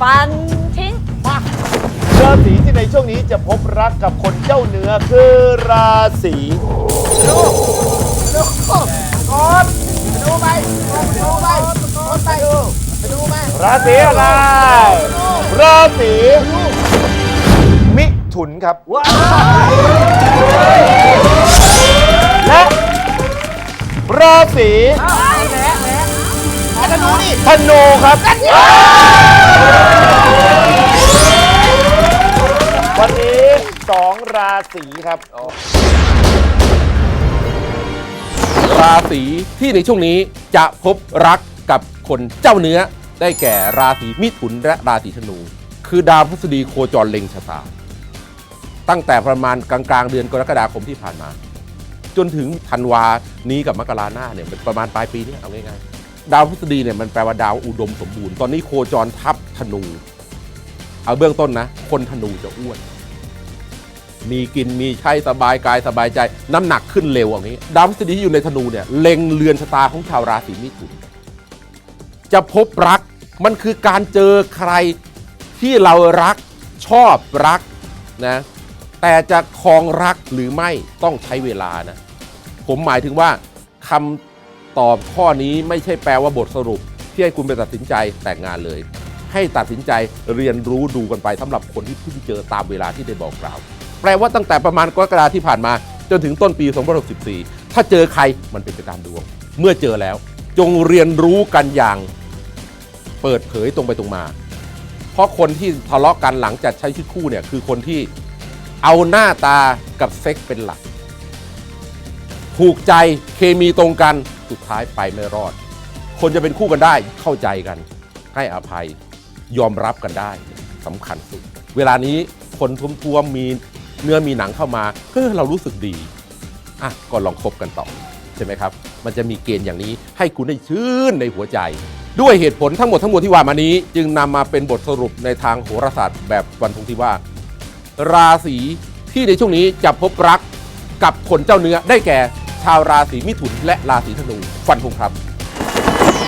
ฟันทิ้งราศีที่ในช่วงนี้จะพบรักกับคนเจ้าเนื้อคือราศีลูกลูกกดดูไปดูไปกดไปดูดูไปราศีอะไร ราศีมิถุนครับและราศี ธนูครับ วันนี้สองราศีครับ ราศีที่ในช่วงนี้จะพบรักกับคนเจ้าเนื้อได้แก่ราศีมิถุนและราศีธนู คือดาวพฤษฎีโคจรเล็งชะตา ตั้งแต่ประมาณกลางๆ เดือนกรกฎาคมที่ผ่านมา จนถึงธันวานี้กับมกราหน้าเนี่ยเป็นประมาณปลายปีนี้เอาง่ายๆ ดาวพฤษฎีเนี่ยมันแปลว่าดาวอุดมสมบูรณ์ ตอนนี้โคจรทับธนู เอาเบื้องต้นนะ คนธนูจะอ้วน มีกินมีใช้สบายกายสบายใจ น้ำหนักขึ้นเร็วอย่างนี้ ดาวพฤษฎีที่อยู่ในธนูเนี่ยเล็งเรือนชะตาของชาวราศีมิถุน จะพบรักมันคือการเจอใครที่เรารักชอบรักนะ แต่จะครองรักหรือไม่ต้องใช้เวลานะ ผมหมายถึงว่าคำ ตอบข้อนี้ไม่ใช่แปลว่าบทสรุป ที่ให้คุณไปตัดสินใจแต่งงานเลย ให้ตัดสินใจเรียนรู้ดูกันไปสำหรับคนที่เพิ่งเจอตามเวลาที่ได้บอกกล่าว แปลว่าตั้งแต่ประมาณกรกฎาที่ผ่านมา จนถึงต้นปี2064 ถ้าเจอใครมันเป็นไปตามดวง เมื่อเจอแล้ว จงเรียนรู้กันอย่าง เปิดเผยตรงไปตรงมา เพราะคนที่ทะเลาะกันหลังจากใช้ชีวิตคู่เนี่ยคือคนที่เอาหน้าตากับเซ็กเป็นหลัก ถูกใจเคมีตรงกัน สุดท้ายไปไม่รอด คนจะเป็นคู่กันได้เข้าใจกัน ให้อภัยยอมรับกันได้สำคัญสุด เวลานี้คนทุ่วมๆมีเนื้อมีหนังเข้ามาเฮ้ยเรารู้สึกดีอะก็ลองคบกันต่อใช่ไหมครับ มันจะมีเกณฑ์อย่างนี้ให้คุณได้ชื่นในหัวใจ ด้วยเหตุผลทั้งหมดทั้งมวลที่ว่ามานี้ จึงนำมาเป็นบทสรุปในทางโหราศาสตร์แบบวันทุงที่ว่า ราศีที่ในช่วงนี้จะพบรักกับคนเจ้าเนื้อได้แก่ ชาวราศีมิถุนและราศีธนูฟันธงครับ